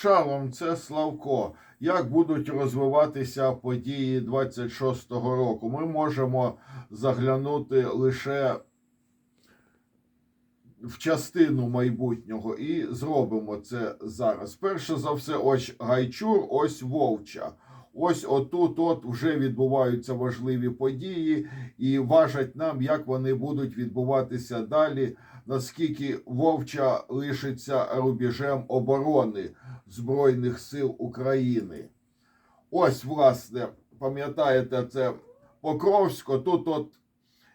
Шалом, це Славко. Як будуть розвиватися події 26-го року? Ми можемо заглянути лише в частину майбутнього і зробимо це зараз. Перше за все, ось Гайчур, ось Вовча. Ось отут от вже відбуваються важливі події, і важать нам, як вони будуть відбуватися далі, наскільки Вовча лишиться рубежем оборони Збройних сил України. Ось, власне, пам'ятаєте, це Покровсько, тут от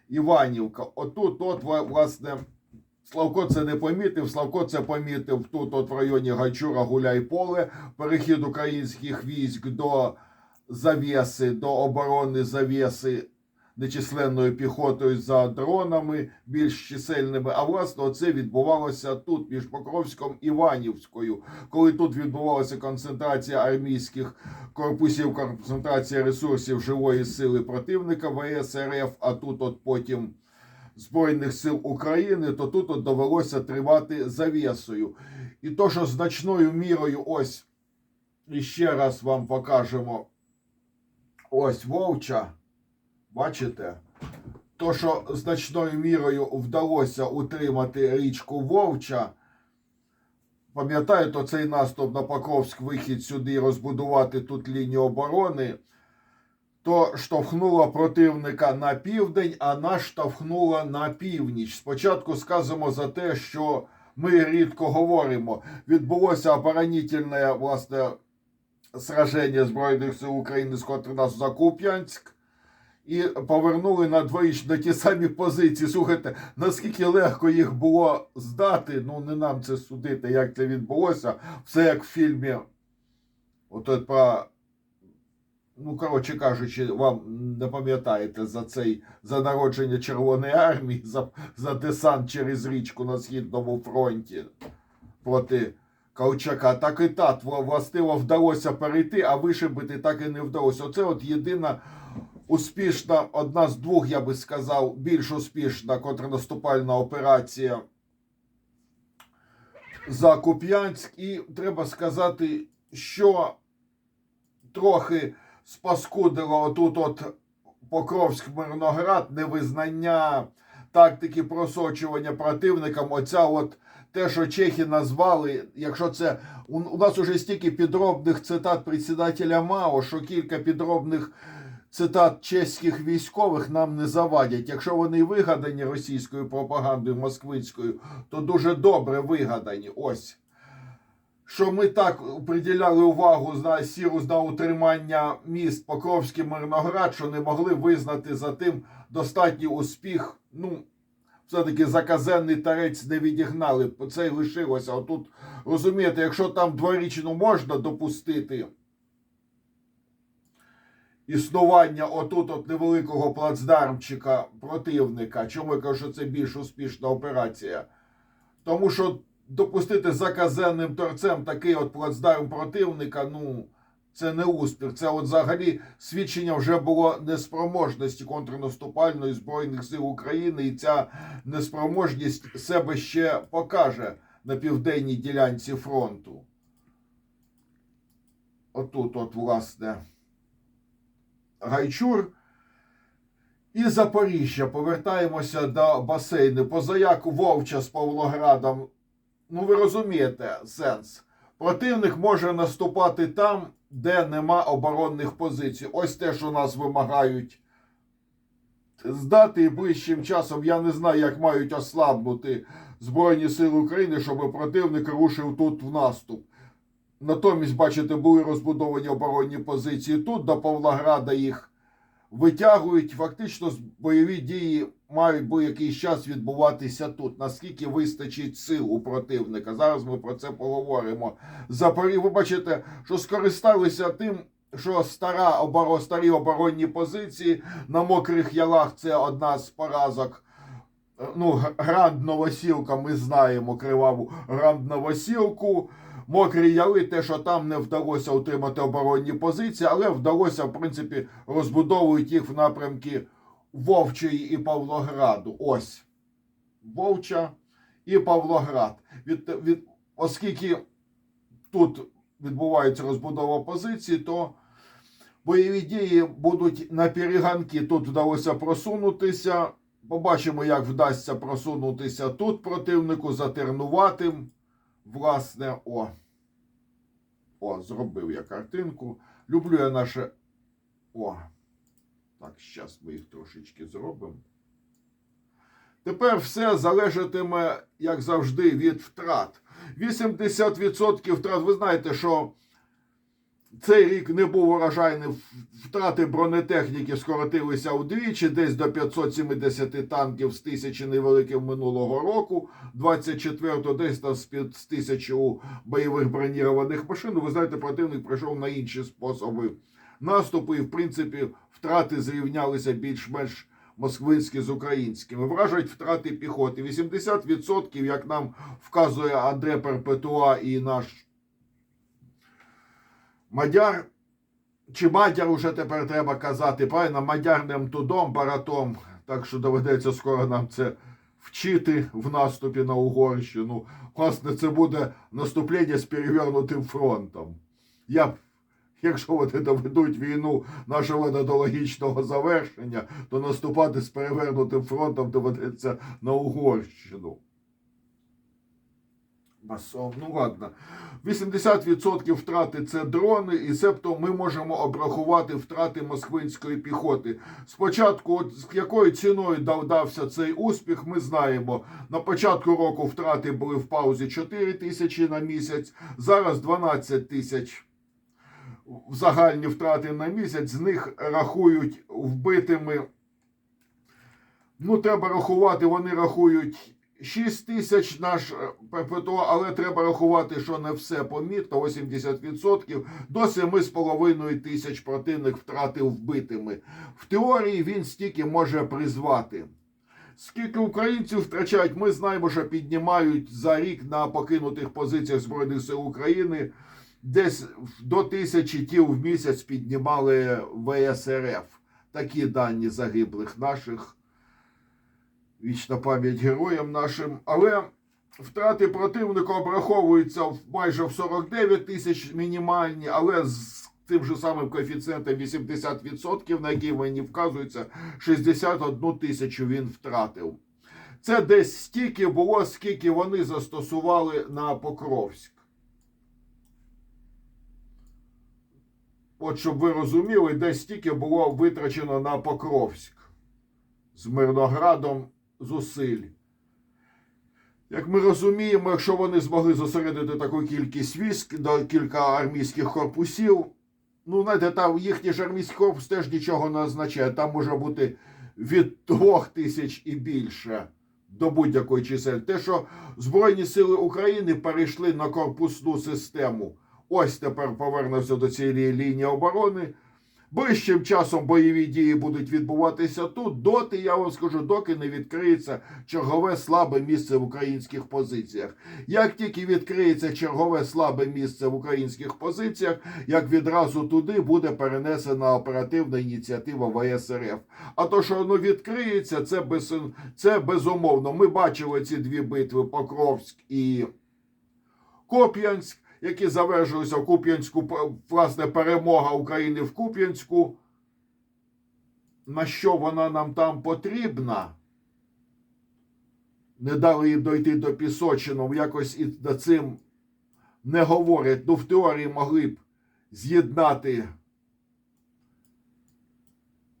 Іванівка, отут, от, власне, Славко це не помітив. Славко це помітив тут, от в районі Гайчура, Гуляйполе, перехід українських військ до завіси, до оборони завіси нечисленною піхотою за дронами більш чисельними. А власне, це відбувалося тут, між Покровськом і Іванівською, коли тут відбувалася концентрація армійських корпусів, концентрація ресурсів живої сили противника ВС РФ, а тут от потім. Збройних сил України, то тут от довелося тривати завісою. І то, що значною мірою, ось іще раз вам покажемо ось Вовча. Бачите? То, що значною мірою вдалося утримати річку Вовча. Пам'ятаєте, цей наступ на Покровськ, вихід сюди, розбудувати тут лінію оборони то штовхнула противника на південь, а нас штовхнула на північ. Спочатку сказано за те, що ми рідко говоримо. Відбулося оборонительне власне сраження Збройних сил України з нас за Куп'янськ. І повернули на двоїч на ті самі позиції. Слухайте, наскільки легко їх було здати, ну не нам це судити, як це відбулося. Все як в фільмі. От про ну, коротше кажучи, вам не пам'ятаєте за цей за народження Червоної армії, за, за десант через річку на Східному фронті проти Колчака. Так і вла- властиво вдалося перейти, а вишибити так і не вдалося. Оце от єдина успішна, одна з двох, я би сказав, більш успішна контрнаступальна операція за Куп'янськ. І треба сказати, що трохи спаскудило отут от Покровськ Мирноград, невизнання тактики просочування противникам. Оця от те, що чехи назвали, якщо це у, у нас уже стільки підробних цитат председателя Мао, що кілька підробних цитат чеських військових нам не завадять. Якщо вони вигадані російською пропагандою москвицькою, то дуже добре вигадані. Ось що ми так приділяли увагу на сіру на утримання міст Покровський Мирноград, що не могли визнати за тим достатній успіх. Ну, все-таки заказенний тарець не відігнали. Це й лишилося. Отут розумієте, якщо там дворічну можна допустити існування отут от невеликого плацдармчика противника, чому я кажу, що це більш успішна операція? Тому що допустити заказенним торцем такий от плацдарм противника, ну, це не успіх. Це от взагалі свідчення вже було неспроможності контрнаступальної Збройних сил України, і ця неспроможність себе ще покаже на південній ділянці фронту. Отут, от, власне, Гайчур. І Запоріжжя. Повертаємося до басейну. Позаяк Вовча з Павлоградом. Ну, ви розумієте сенс. Противник може наступати там, де нема оборонних позицій. Ось те, що нас вимагають здати і ближчим часом. Я не знаю, як мають ослабнути Збройні Сили України, щоб противник рушив тут в наступ. Натомість, бачите, були розбудовані оборонні позиції тут, до Павлограда їх витягують. Фактично, бойові дії мають би якийсь час відбуватися тут. Наскільки вистачить сил у противника? Зараз ми про це поговоримо. Запорі, ви бачите, що скористалися тим. Що стара оборо, старі оборонні позиції на мокрих ялах це одна з поразок. Ну, Гранд Новосілка, ми знаємо криваву Гранд Новосілку. Мокрі яли, те, що там не вдалося утримати оборонні позиції, але вдалося, в принципі, розбудовують їх в напрямки Вовчої і Павлограду. Ось. Вовча і Павлоград. Від, від, оскільки тут відбувається розбудова позиції, то бойові дії будуть на перегонки. Тут вдалося просунутися. Побачимо, як вдасться просунутися тут противнику, затернувати. Власне, о. О, зробив я картинку. Люблю я наше. О. Так, зараз ми їх трошечки зробимо. Тепер все залежатиме, як завжди, від втрат. 80% втрат. Ви знаєте, що цей рік не був урожайний. Втрати бронетехніки скоротилися вдвічі, десь до 570 танків з тисячі невеликим минулого року. 24-го десь там з тисячі бойових бронірованих машин. Ви знаєте, противник прийшов на інші способи наступу, і в принципі втрати зрівнялися більш-менш москвинські з українськими. Вражають втрати піхоти. 80%, як нам вказує Андре Перпетуа і наш Мадяр. Чи Мадяр уже тепер треба казати, правильно, мадярним тудом, баратом. Так що доведеться скоро нам це вчити в наступі на Угорщину. Власне, це буде наступлення з перевернутим фронтом. Я якщо вони доведуть війну нашого до логічного завершення, то наступати з перевернутим фронтом доведеться на Угорщину. Ну ладно. 80% втрати це дрони, і себто ми можемо обрахувати втрати москвинської піхоти. Спочатку, от з якою ціною дав- дався цей успіх, ми знаємо. На початку року втрати були в паузі 4 тисячі на місяць, зараз 12 тисяч загальні втрати на місяць. З них рахують вбитими. Ну, треба рахувати, вони рахують 6 тисяч наш е, ППТО, але треба рахувати, що не все помітно, 80%. До 7,5 тисяч противник втратив вбитими. В теорії він стільки може призвати. Скільки українців втрачають, ми знаємо, що піднімають за рік на покинутих позиціях Збройних сил України. Десь до тисячі тіл в місяць піднімали ВСРФ. Такі дані загиблих наших. Вічна пам'ять героям нашим. Але втрати противника обраховуються в майже в 49 тисяч мінімальні, але з тим же самим коефіцієнтом 80%, на який мені вказується, 61 тисячу він втратив. Це десь стільки було, скільки вони застосували на Покровськ. От щоб ви розуміли, десь стільки було витрачено на Покровськ з Мирноградом зусиль. Як ми розуміємо, якщо вони змогли зосередити таку кількість військ до кілька армійських корпусів, ну, знаєте, там їхній ж армійський корпус теж нічого не означає. Там може бути від двох тисяч і більше до будь-якої чисель. Те, що Збройні сили України перейшли на корпусну систему, ось тепер повернувся до цієї лінії оборони. Ближчим часом бойові дії будуть відбуватися тут. Доти, я вам скажу, доки не відкриється чергове слабе місце в українських позиціях. Як тільки відкриється чергове слабе місце в українських позиціях, як відразу туди буде перенесена оперативна ініціатива ВСРФ. А то, що воно відкриється, це без це безумовно. Ми бачили ці дві битви Покровськ і Коп'янськ які завершилися в Куп'янську, власне, перемога України в Куп'янську. На що вона нам там потрібна? Не дали їй дойти до Пісочином, якось і над цим не говорять. Ну, в теорії могли б з'єднати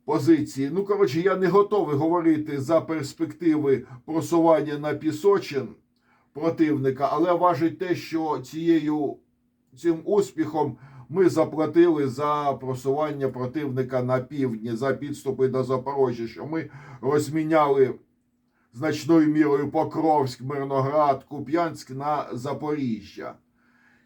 позиції. Ну, коротше, я не готовий говорити за перспективи просування на Пісочин противника, але важить те, що цією цим успіхом ми заплатили за просування противника на півдні, за підступи до Запорожжя, що ми розміняли значною мірою Покровськ, Мирноград, Куп'янськ на Запоріжжя.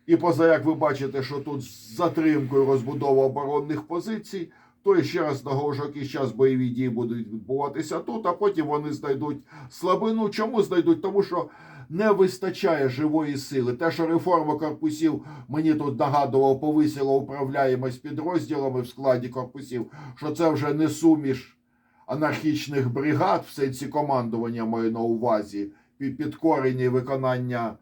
І поза як ви бачите, що тут з затримкою розбудова оборонних позицій, то ще раз наголошу, якийсь час бойові дії будуть відбуватися тут, а потім вони знайдуть слабину. Чому знайдуть? Тому що не вистачає живої сили. Те, що реформа корпусів мені тут нагадував, повисила управляємость підрозділами в складі корпусів, що це вже не суміш анархічних бригад в сенсі командування маю на увазі, під підкорення виконання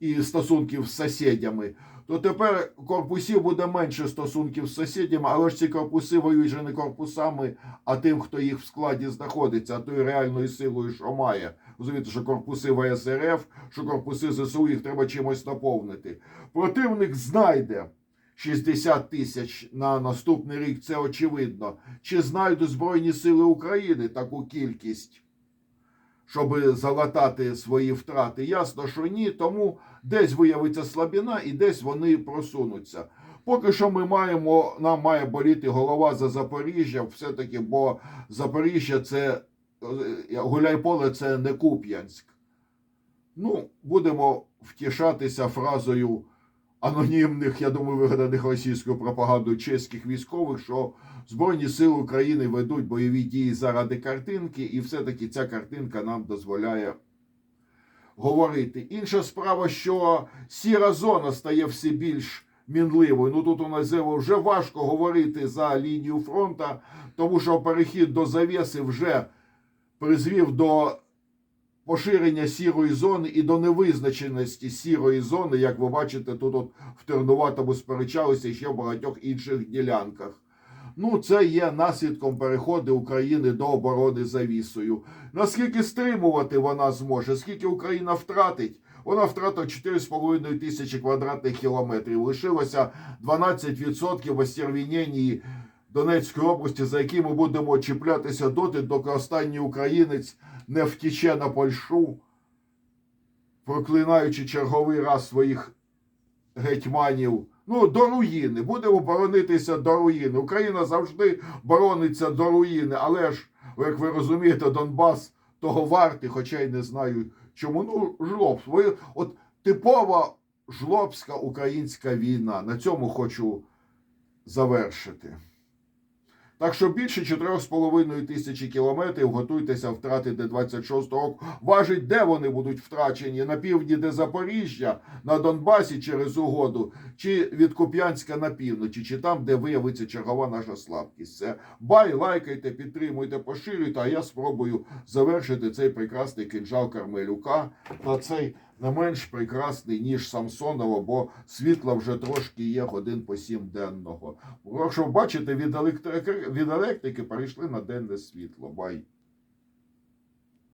і стосунків з сусідями, то тепер корпусів буде менше стосунків з сусідями, але ж ці корпуси воюють же не корпусами, а тим, хто їх в складі знаходиться, а тою реальною силою, що має. Розумієте, що корпуси ВСРФ, що корпуси ЗСУ, їх треба чимось наповнити. Противник знайде 60 тисяч на наступний рік, це очевидно. Чи знайдуть Збройні Сили України таку кількість? щоб залатати свої втрати. Ясно, що ні, тому десь виявиться слабіна і десь вони просунуться. Поки що ми маємо, нам має боліти голова за Запоріжжя, все-таки, бо Запоріжжя це Гуляйполе це не Куп'янськ. Ну, будемо втішатися фразою анонімних, я думаю, вигаданих російською пропагандою чеських військових, що Збройні сили України ведуть бойові дії заради картинки, і все-таки ця картинка нам дозволяє говорити. Інша справа, що сіра зона стає все більш мінливою. Ну тут у нас вже важко говорити за лінію фронту, тому що перехід до завіси вже призвів до поширення сірої зони і до невизначеності сірої зони, як ви бачите, тут от в Тернуватому сперечалися ще в багатьох інших ділянках. Ну, це є наслідком переходу України до оборони завісою. Наскільки стримувати вона зможе? Скільки Україна втратить? Вона втратила 4,5 тисячі квадратних кілометрів. Лишилося 12% в остервіненні Донецької області, за які ми будемо чіплятися доти, доки останній українець не втіче на Польщу, проклинаючи черговий раз своїх гетьманів. Ну, до руїни. Будемо боронитися до руїни. Україна завжди борониться до руїни, але ж, як ви розумієте, Донбас того вартий, хоча й не знаю чому. Ну, жлоб. От типова жлобська українська війна. На цьому хочу завершити. Так що більше 4,5 тисячі кілометрів готуйтеся втратити 26 року. Важить, де вони будуть втрачені? На півдні, де Запоріжжя, на Донбасі через угоду, чи від Куп'янська на півночі, чи там, де виявиться чергова наша слабкість. Це бай, лайкайте, підтримуйте, поширюйте. А я спробую завершити цей прекрасний кинжал Кармелюка на цей не менш прекрасний, ніж Самсонова, бо світла вже трошки є годин по сім денного. Якщо бачите, від електрики, від електрики перейшли на денне світло. Бай.